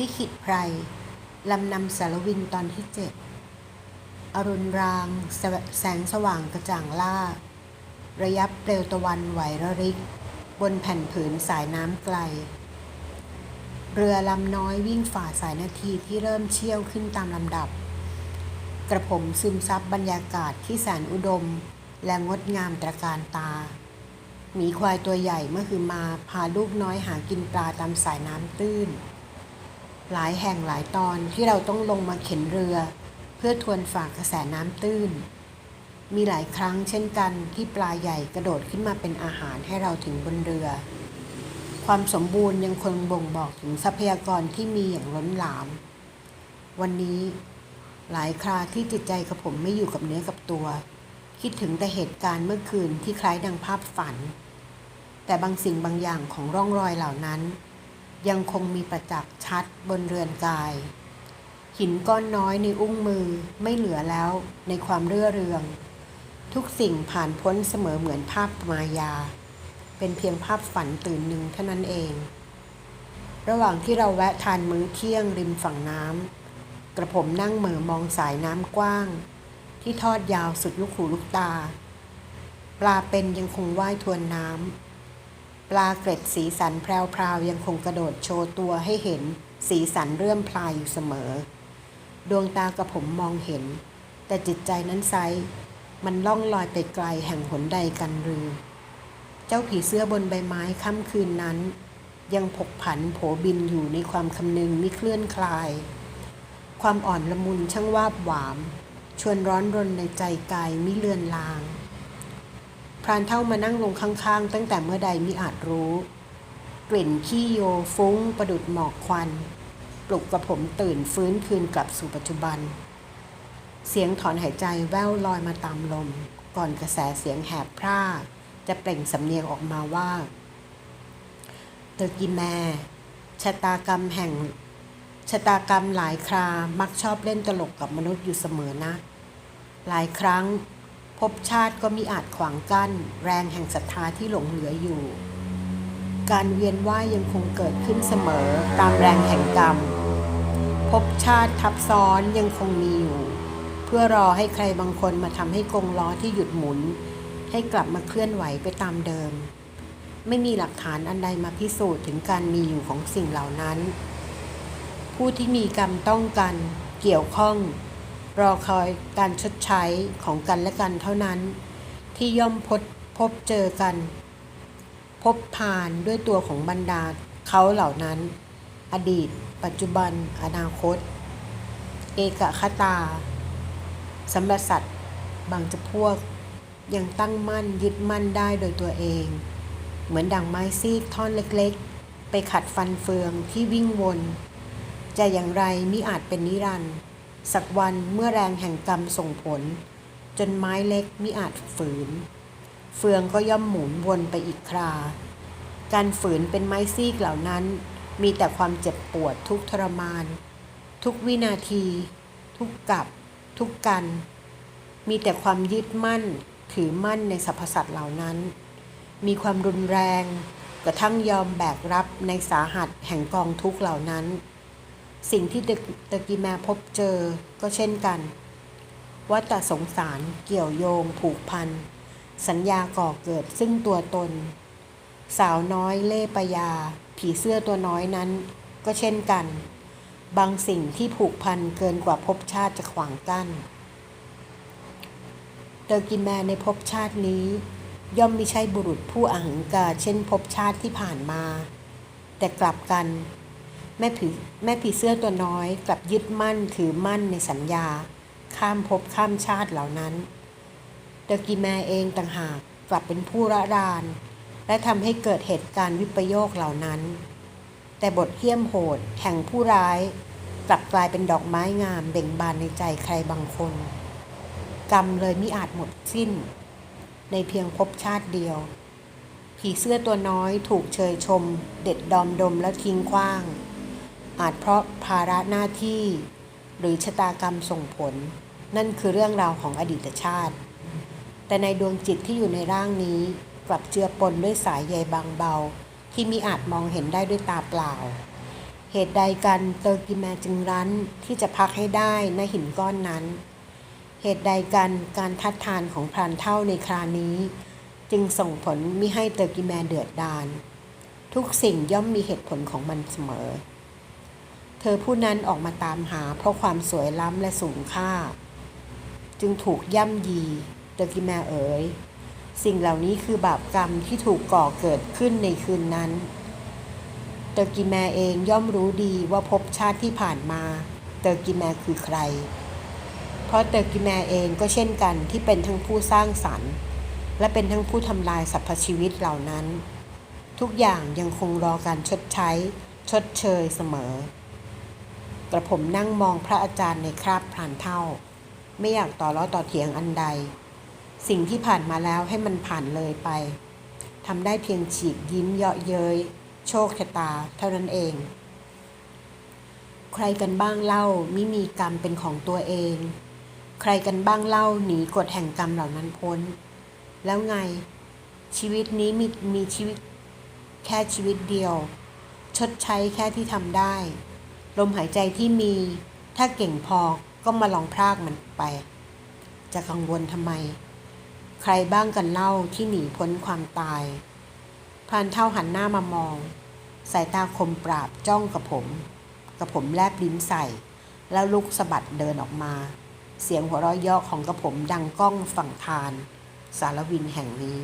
ลิขิตไพรลำนำสารวินตอนที่เจ็ดอรุณรางแสแสงสว่างกระจ่างล่า ระยับเปลวตะวันไหวระริก บนแผ่นผืนสายน้ำไกล เรือลำน้อยวิ่งฝ่าสายนาทีที่เริ่มเชี่ยวขึ้นตามลำดับ กระผมซึมซับบรรยากาศที่แสนอุดม และงดงามตระการตา หมีควายตัวใหญ่เมื่อคือมาพาลูกน้อยหากินปลาตามสายน้ำตื้น หลายแห่งหลายตอนที่เราต้องลงมาเข็นเรือ เพื่อทวนฝากกระแสน้ำตื้น มีหลายครั้งเช่นกันที่ปลาใหญ่กระโดดขึ้นมาเป็นอาหารให้เราถึงบนเรือ ความสมบูรณ์ยังคงบ่งบอกถึงทรัพยากรที่มีอย่างล้นหลาม วันนี้หลายคราที่จิตใจกับผมไม่อยู่กับเนื้อกับตัว คิดถึงแต่เหตุการณ์เมื่อคืนที่คล้ายดังภาพฝัน แต่บางสิ่งบางอย่างของร่องรอยเหล่านั้น ยังคงมีประจักษ์ชัดบนเรือนกาย หินก้อนน้อยในอุ้งมือไม่เหลือแล้วในความเรื่อเรือง ทุกสิ่งผ่านพ้นเสมอเหมือนภาพมายา เป็นเพียงภาพฝันตื่นหนึ่งเท่านั้นเอง ระหว่างที่เราแวะทานมื้อเที่ยงริมฝั่งน้ำกระผมนั่งเหม่อมองสายน้ำกว้าง ที่ทอดยาวสุดลูกหูลูกตา ปลาเป็นยังคงว่ายทวนน้ำ ปลาเกร็ดสีสันแพรวๆยังคงกระโดดโชว์ตัวให้เห็นสีสันเรื่อมพลายอยู่เสมอ ดวงตากระผมมองเห็น แต่จิตใจนั้นไซมันล่องลอยไปไกลแห่งหนใดกันรือ เจ้าผีเสื้อบนใบไม้ค่ำคืนนั้น ยังผกผันโผบินอยู่ในความคำนึงมิเคลื่อนคลาย ความอ่อนละมุนช่างวาบหวาม ชวนร้อนรนในใจกายมิเลือนลาง พรานเท่ามานั่งลงข้างๆ ตั้งแต่เมื่อใดมิอาจรู้ กลิ่นขี้โยฟุ้งประดุดหมอกควัน ปลุกกระผมตื่นฟื้นคืนกลับสู่ปัจจุบัน เสียงถอนหายใจแว่วลอยมาตามลม ก่อนกระแสเสียงแหบพร่าจะเปล่งสำเนียงออกมาว่าเตอร์กิแมชะตากรรมแห่ง ชะตากรรมหลายครา มักชอบเล่นตลกกับมนุษย์อยู่เสมอนะ หลายครั้ง ภพชาติก็มีอาจขวางกั้น แรงแห่งศรัทธาที่หลงเหลืออยู่ การเวียนว่ายยังคงเกิดขึ้นเสมอตามแรงแห่งกรรมภพชาติทับซ้อนยังคงมีอยู่ เพื่อรอให้ใครบางคนมาทำให้กงล้อที่หยุดหมุน ให้กลับมาเคลื่อนไหวไปตามเดิม ไม่มีหลักฐานอันใดมาพิสูจน์ถึงการมีอยู่ของสิ่งเหล่านั้น ผู้ที่มีกรรมต้องกันเกี่ยวข้อง รอคอยการชดใช้ของกันและกันเท่านั้น ที่ย่อมพบพบเจอกัน พบผ่านด้วยตัวของบรรดาเขาเหล่านั้น อดีต ปัจจุบัน อนาคต เอกคตาสำหรับสัตว์บางจำพวกยังตั้งมั่นยึดมั่นได้โดยตัวเอง เหมือนดังไม้ซีกท่อนเล็กๆ ไปขัดฟันเฟืองที่วิ่งวน จะอย่างไรมิอาจเป็นนิรันดร์ สักวันเมื่อแรงแห่งกรรมส่งผล จนไม้เล็กมิอาจฝืน เฟืองก็ย่อมหมุนวนไปอีกครา การฝืนเป็นไม้ซีกเหล่านั้น มีแต่ความเจ็บปวดทุกทรมาน ทุกวินาที ทุกกับ ทุกกัน มีแต่ความยึดมั่นถือมั่นในสรรพสัตว์เหล่านั้น มีความรุนแรงกระทั่งยอมแบกรับในสาหัสแห่งกองทุกเหล่านั้น สิ่งที่เตอร์กีแมพบเจอก็เช่นกันว่าแต่สงสารเกี่ยวโยงผูกพัน สัญญาก่อเกิดซึ่งตัวตน สาวน้อยเล่ปยา ผีเสื้อตัวน้อยนั้น ก็เช่นกัน บางสิ่งที่ผูกพันเกินกว่าภพชาติจะขวางกั้นเตอร์กินแมในภพชาตินี้ ย่อมไม่ใช่บุรุษผู้อหังกาเช่นภพชาติที่ผ่านมา แต่กลับกัน แม่ผีแม่ผีเสื้อตัวน้อยกลับยึดมั่นถือมั่นในสัญญา ข้ามภพข้ามชาติเหล่านั้นเตอร์กิแมเองต่างหากกลับเป็นผู้ระราน และทำให้เกิดเหตุการณ์วิปโยคเหล่านั้น แต่บทเหี้ยมโหดแห่งผู้ร้ายกลับกลายเป็นดอกไม้งามเบ่งบานในใจใครบางคน กรรมเลยมิอาจหมดสิ้น ในเพียงภพชาติเดียว ผีเสื้อตัวน้อยถูกเชยชม เด็ดดอมดมแล้วทิ้งขว้าง อาจเพราะภาระหน้าที่ หรือชะตากรรมส่งผล นั่นคือเรื่องราวของอดีตชาติ แต่ในดวงจิตที่อยู่ในร่างนี้กลับเจือปนด้วยสายใยบางเบา ที่มิอาจมองเห็นได้ด้วยตาเปล่า เหตุใดกันเตอร์กิแมจึงรั้นที่จะพักให้ได้ณหินก้อนนั้น เหตุใดกันการทัดทานของพรานเท่าในครานี้ จึงส่งผลมิให้เตอร์กิแมเดือดดาลทุกสิ่งย่อมมีเหตุผลของมันเสมอ อผู้นั้นออกมาตามหาเพราะความสวยล้ำและสูงค่า จึงถูกย่ำยีเตอร์กิแมเอ๋ยสิ่งเหล่านี้คือบาปกรรมที่ถูกก่อเกิดขึ้นในคืนนั้นเตอร์กิแมเองย่อมรู้ดีว่าภพชาติที่ผ่านมาเตอร์กิแมคือใคร เพราะเตอร์กิแมเองก็เช่นกันที่เป็นทั้งผู้สร้างสรรค์ และเป็นทั้งผู้ทำลายสรรพชีวิตเหล่านั้น ทุกอย่างยังคงรอการชดใช้ ชดเชยเสมอ กระผมนั่งมองพระอาจารย์ในคราบพรานเท่า ไม่อยากต่อล้อต่อเถียงอันใด สิ่งที่ผ่านมาแล้วให้มันผ่านเลยไปทำได้เพียงฉีกยิ้มเยาะเย้ย โชคชะตาเท่านั้นเอง ใครกันบ้างเล่ามิมีกรรมเป็นของตัวเอง ใครกันบ้างเล่าหนีกฎแห่งกรรมเหล่านั้นพ้น แล้วไงชีวิตนี้มีมีชีวิต แค่ชีวิตเดียว ชดใช้แค่ที่ทำได้ ลมหายใจที่มี ถ้าเก่งพอก็มาลองพรากมันไป จะกังวลทำไม ใครบ้างกันเล่าที่หนีพ้นความตายพานเท่าหันหน้ามามอง สายตาคมปราบจ้องกับผม กับผมแลบลิ้นใส่ แล้วลุกสะบัดเดินออกมา เสียงหัวเราะเยาะของกระผมดังก้องฝั่งทาน สารวินแห่งนี้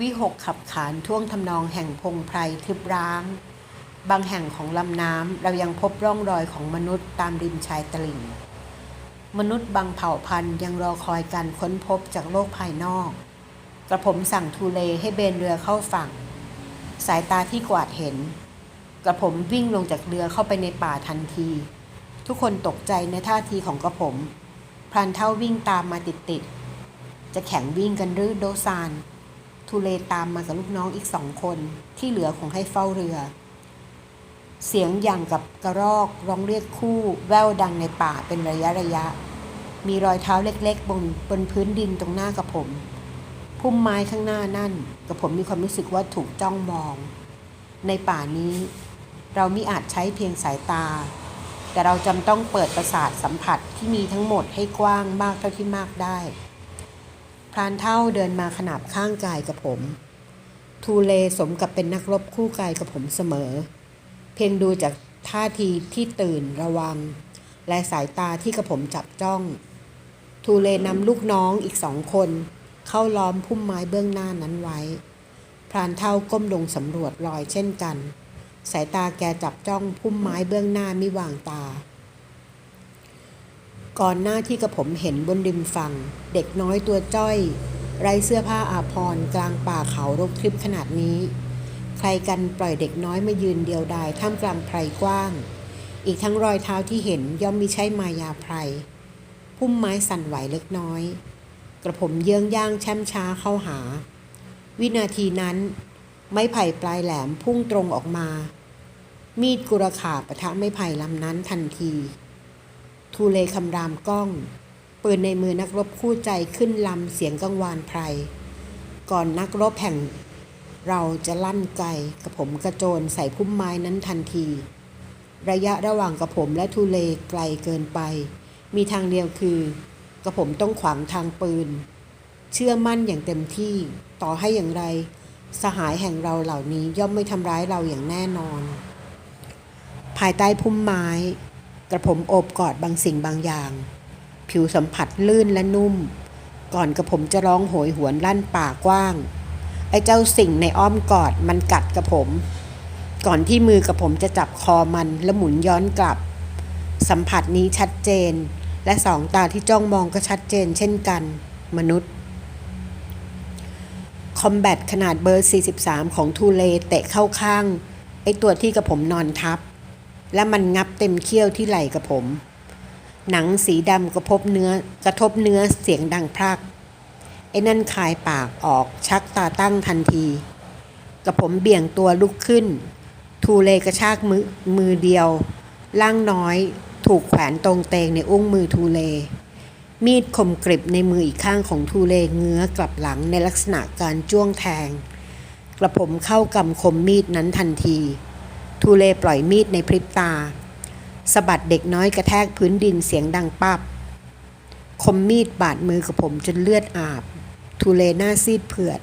วิหกขับขานท่วงทำนองแห่งพงไพรทึบร้าง บางแห่งของลำน้ำเรายังพบร่องรอยของมนุษย์ตามริมชายตลิ่ง มนุษย์บางเผ่าพันธุ์ยังรอคอยการค้นพบจากโลกภายนอก กระผมสั่งทูเลให้เบนเรือเข้าฝั่ง สายตาที่กวาดเห็น กระผมวิ่งลงจากเรือเข้าไปในป่าทันที ทุกคนตกใจในท่าทีของกระผมพรานเท่าวิ่งตามมาติดๆจะแข่งวิ่งกันรือโดซานทูเลตามมากับลูกน้องอีกสองคนที่เหลือคงให้เฝ้าเรือ เสียงอย่างกับกระรอกร้องเรียกคู่แว่วดังในป่าเป็นระยะระยะ มีรอยเท้าเล็กๆ บนบนพื้นดินตรงหน้ากับผม พุ่มไม้ข้างหน้านั่นกับผมมีความรู้สึกว่าถูกจ้องมอง ในป่านี้ เรามิอาจใช้เพียงสายตา แต่เราจำต้องเปิดประสาทสัมผัสที่มีทั้งหมดให้กว้างมากเท่าที่มากได้พรานเท่าเดินมาขนาบข้างกายกับผม ทูเลสมกับเป็นนักรบคู่กายกับผมเสมอ เพียงดูจากท่าทีที่ตื่นระวัง และสายตาที่กระผมจับจ้อง ทูเลนำลูกน้องอีกสองคน เข้าล้อมพุ่มไม้เบื้องหน้านั้นไว้ พรานเท่าก้มลงสำรวจรอยเช่นกัน สายตาแกจับจ้องพุ่มไม้เบื้องหน้ามิวางตา ก่อนหน้าที่กระผมเห็นบนริมฝั่ง เด็กน้อยตัวจ้อย ไรเสื้อผ้าอาภรณ์กลางป่าเขารกคลิบขนาดนี้ รกันปล่อยเด็กน้อยมายืนเดียวดายท่ามกลางไพรกว้าง อีกทั้งรอยเท้าที่เห็นย่อมมิใช่มายาไพรพุ่มไม้สั่นไหวเล็กน้อย กระผมเยื้องย่างแช่มช้าเข้าหา วินาทีนั้น ไม้ไผ่ปลายแหลมพุ่งตรงออกมา มีดกุระขาปะทะไม้ไผ่ลำนั้นทันที ทูเลคำรามกล้องปืนในมือนักรบคู่ใจขึ้นลำเสียงกังวานไพรก่อนนักรบแห่ง เราจะลั่นไกกับผมกระโจนใส่พุ่มไม้นั้นทันที ระยะระหว่างกับผมและทูเลไกลเกินไป มีทางเดียวคือกระผมต้องขวางทางปืน เชื่อมั่นอย่างเต็มที่ต่อให้อย่างไร สหายแห่งเราเหล่านี้ย่อมไม่ทำร้ายเราอย่างแน่นอน ภายใต้พุ่มไม้ กระผมโอบกอดบางสิ่งบางอย่าง ผิวสัมผัสลื่นและนุ่ม ก่อนกระผมจะร้องโหยหวนลั่นป่ากว้าง ไอ้เจ้าสิ่งในอ้อมกอดมันกัดกระผม ก่อนที่มือกับผมจะจับคอมันและหมุนย้อนกลับ สัมผัสนี้ชัดเจน และสองตาที่จ้องมองก็ชัดเจนเช่นกัน มนุษย์คอมแบทขนาดเบอร์ 43 ของทูเลเตะเข้าข้าง ไอ้ตัวที่กับผมนอนทับ และมันงับเต็มเขี้ยวที่ไหล่กับผม หนังสีดำกระทบเนื้อกระทบเนื้อเสียงดังพราก อ้นั่นคายปากออกชักตาตั้งทันทีกับผมเบี่ยงตัวลุกขึ้น ทูเลกระชากมือมือเดียว ล่างน้อยถูกแขวนตรงเตงในอุ้งมือทูเล มีดคมกริบในมืออีกข้างของทูเลเงื้อกลับหลังในลักษณะการจ้วงแทง กระผมเข้ากำคมมีดนั้นทันที ทูเลปล่อยมีดในพริบตาสะบัดเด็กน้อยกระแทกพื้นดินเสียงดังปับคมมีดบาดมือกับผมจนเลือดอาบ ทูเลหน้าซีดเผือด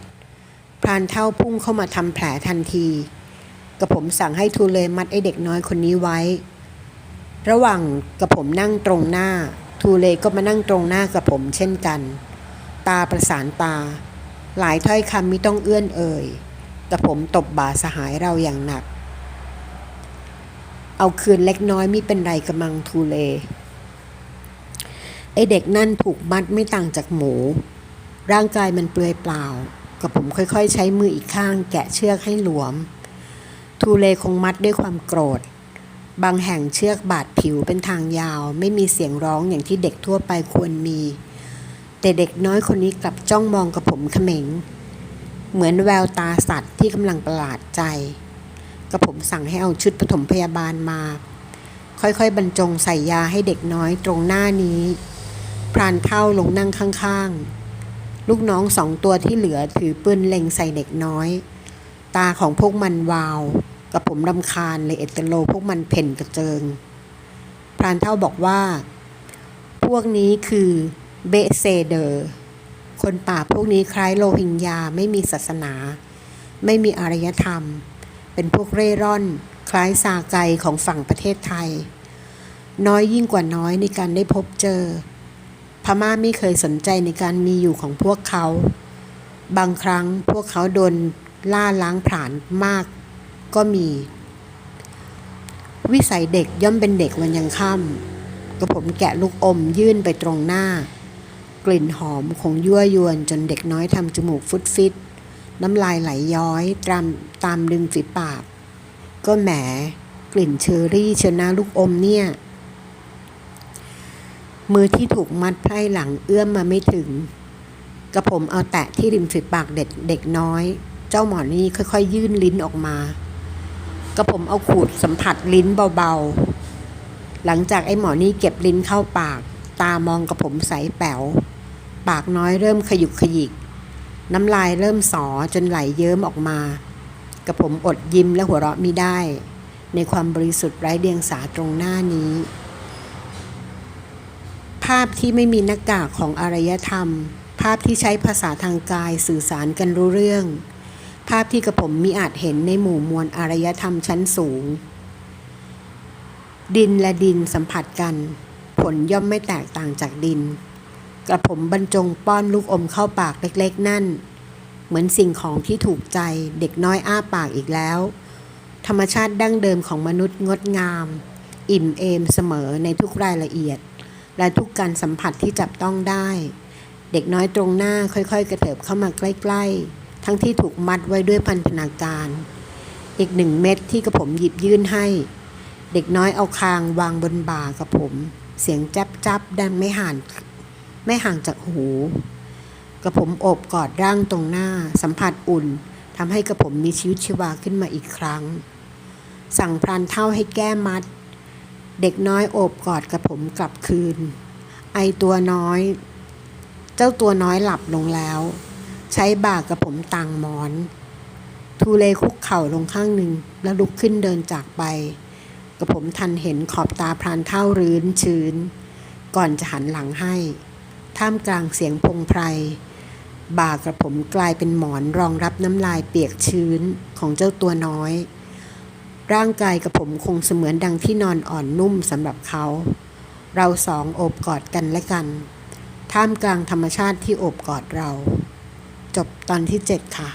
พรานเท่าพุ่งเข้ามาทำแผลทันที กระผมสั่งให้ทูเลมัดไอเด็กน้อยคนนี้ไว้ ระหว่างกระผมนั่งตรงหน้า ทูเลก็มานั่งตรงหน้ากับผมเช่นกัน ตาประสานตา หลายถ้อยคำไม่ต้องเอื้อนเอ่ยกระผมตบบ่าสหายเราอย่างหนัก เอาคืนเล็กน้อยไม่เป็นไรกระมังทูเลไอเด็กนั่นถูกมัดไม่ต่างจากหมู ร่างกายมันเปลือยเปล่า กับผมค่อยๆ ใช้มืออีกข้างแกะเชือกให้หลวม ทูเลคงมัดด้วยความโกรธ บางแห่งเชือกบาดผิวเป็นทางยาว ไม่มีเสียงร้องอย่างที่เด็กทั่วไปควรมี แต่เด็กน้อยคนนี้กลับจ้องมองกับผมเขม็ง เหมือนแววตาสัตว์ที่กำลังประหลาดใจกับผมสั่งให้เอาชุดปฐมพยาบาลมา ค่อยๆ บรรจงใส่ยาให้เด็กน้อยตรงหน้านี้ พรานเท่าลงนั่งข้างๆ ลูกน้องสองตัวที่เหลือถือปืนเล็งใส่เด็กน้อย ตาของพวกมันวาว กับผมรำคาญเลยเอตโลพวกมันเพ่นกระเจิง พรานเท่าบอกว่า พวกนี้คือเบเซเดอร์ คนป่าพวกนี้คล้ายโลหิงญาไม่มีศาสนา ไม่มีอารยธรรม เป็นพวกเร่ร่อน คล้ายซาไกของฝั่งประเทศไทย น้อยยิ่งกว่าน้อยในการได้พบเจอ พม่าไม่เคยสนใจในการมีอยู่ของพวกเขา บางครั้งพวกเขาโดนล่าล้างผลาญมากก็มี วิสัยเด็กย่อมเป็นเด็กวันยังค่ำกระผมแกะลูกอมยื่นไปตรงหน้า กลิ่นหอมคงยั่วยวนจนเด็กน้อยทำจมูกฟุดฟิตน้ำลายไหลย้อยตามตามดึงฝีปาก ก็แหมกลิ่นเชอรี่เชนะลูกอมเนี่ย มือที่ถูกมัดไพร่หลังเอื้อมมาไม่ถึง กระผมเอาแตะที่ริมฝีปากเด็กเด็กน้อย เจ้าหมอนี่ค่อยๆ ยื่นลิ้นออกมา กระผมเอาขูดสัมผัสลิ้นเบาๆ หลังจากไอ้หมอนี่เก็บลิ้นเข้าปาก ตามองกระผมใสแป๋ว ปากน้อยเริ่มขยุกขยิก น้ำลายเริ่มสอจนไหลเยิ้มออกมา กระผมอดยิ้มและหัวเราะมิได้ ในความบริสุทธิ์ไร้เดียงสาตรงหน้านี้ ภาพที่ไม่มีหน้ากากของอารยธรรม ภาพที่ใช้ภาษาทางกายสื่อสารกันรู้เรื่อง ภาพที่กระผมมิอาจเห็นในหมู่มวลอารยธรรมชั้นสูง ดินและดินสัมผัสกัน ผลย่อมไม่แตกต่างจากดิน กระผมบรรจงป้อนลูกอมเข้าปากเล็กๆนั่น เหมือนสิ่งของที่ถูกใจเด็กน้อยอ้าปากอีกแล้ว ธรรมชาติดั้งเดิมของมนุษย์งดงาม อิ่มเอมเสมอในทุกรายละเอียด และทุกการสัมผัสที่จับต้องได้ เด็กน้อยตรงหน้าค่อยๆ กระเถิบเข้ามาใกล้ ๆ ทั้งที่ถูกมัดไว้ด้วยพันธนาการ อีกหนึ่งเม็ดที่กระผมหยิบยื่นให้ เด็กน้อยเอาคางวางบนบ่ากับผม เสียงจับจับดังไม่ห่างไม่ห่างจากหูกระผมโอบกอดร่างตรงหน้า สัมผัสอุ่นทำให้กระผมมีชีวิตชีวาขึ้นมาอีกครั้ง สั่งพรานเท่าให้แก้มัด เด็กน้อยโอบกอดกระผมกลับคืน ไอตัวน้อย เจ้าตัวน้อยหลับลงแล้ว ใช้บ่ากระผมต่างหมอน ทูเลคุกเข่าลงข้างหนึ่งแล้วลุกขึ้นเดินจากไป กระผมทันเห็นขอบตาพรานเท่ารื้นชื้น ก่อนจะหันหลังให้ ท่ามกลางเสียงพงไพรบ่ากระผมกลายเป็นหมอนรองรับน้ำลายเปียกชื้นของเจ้าตัวน้อย ร่างกายกับผมคงเสมือนดังที่นอนอ่อนนุ่มสำหรับเขา เราสองโอบกอดกันและกัน ท่ามกลางธรรมชาติที่โอบกอดเรา จบตอนที่เจ็ดค่ะ